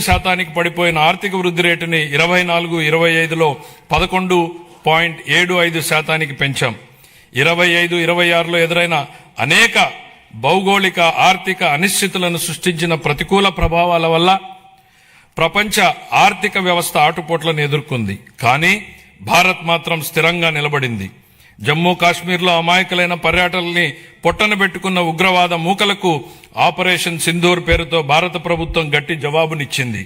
శాతానికి పడిపోయిన ఆర్థిక వృద్ధి రేటుని ఇరవై నాలుగు ఇరవై ఐదులో పదకొండు పాయింట్ ఏడు ఐదు శాతానికి పెంచాం. ఇరవై ఐదు ఇరవై ఆరులో ఎదురైన అనేక భౌగోళిక ఆర్థిక అనిశ్చితులను సృష్టించిన ప్రతికూల ప్రభావాల వల్ల ప్రపంచ ఆర్థిక వ్యవస్థ ఆటుపోట్లను ఎదుర్కొంది. కానీ భారత్ మాత్రం స్థిరంగా నిలబడింది. జమ్మూ కాశ్మీర్లో అమాయకులైన పర్యాటకుల్ని పొట్టన పెట్టుకున్న ఉగ్రవాద మూకలకు ఆపరేషన్ సింధూర్ పేరుతో భారత ప్రభుత్వం గట్టి జవాబునిచ్చింది.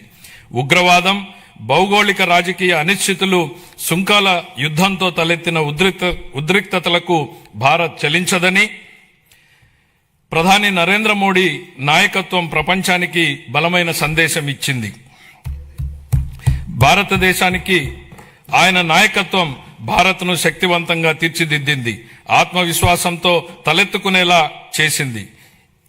ఉగ్రవాదం భౌగోళిక రాజకీయ అనిశ్చితులు సుంకాల యుద్ధంతో తలెత్తిన ఉద్రిక్త ఉద్రిక్తతలకు భారత్ చలించదని ప్రధాని నరేంద్ర మోడీ నాయకత్వం ప్రపంచానికి బలమైన సందేశం ఇచ్చింది భారతదేశానికి ఆయన నాయకత్వం భారత్ను శక్తివంతంగా తీర్చిదిద్దింది. ఆత్మవిశ్వాసంతో తలెత్తుకునేలా చేసింది.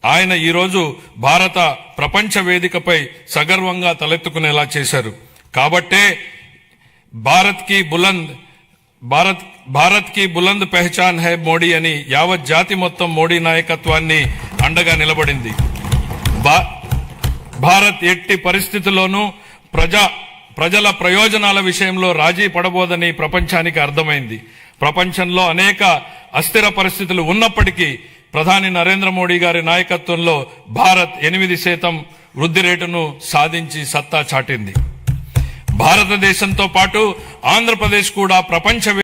ఆయన ఈరోజు భారత ప్రపంచ వేదికపై సగర్వంగా తలెత్తుకునేలా చేశారు. కాబట్టే భారత్కి బులంద్ భారత్ భారత్కి బులంద్ పెహచాన్ హై మోడీ అని యావత్ జాతి మొత్తం మోడీ నాయకత్వాన్ని అండగా నిలబడింది. భారత్ ఎట్టి పరిస్థితుల్లోనూ ప్రజా ప్రజల ప్రయోజనాల విషయంలో రాజీ పడబోదని ప్రపంచానికి అర్థమైంది. ప్రపంచంలో అనేక అస్థిర పరిస్థితులు ఉన్నప్పటికీ ప్రధాని నరేంద్ర మోడీ గారి నాయకత్వంలో భారత్ ఎనిమిది శాతం వృద్ధి రేటును సాధించి సత్తా చాటింది. భారతదేశంతో పాటు ఆంధ్రప్రదేశ్ కూడా ప్రపంచ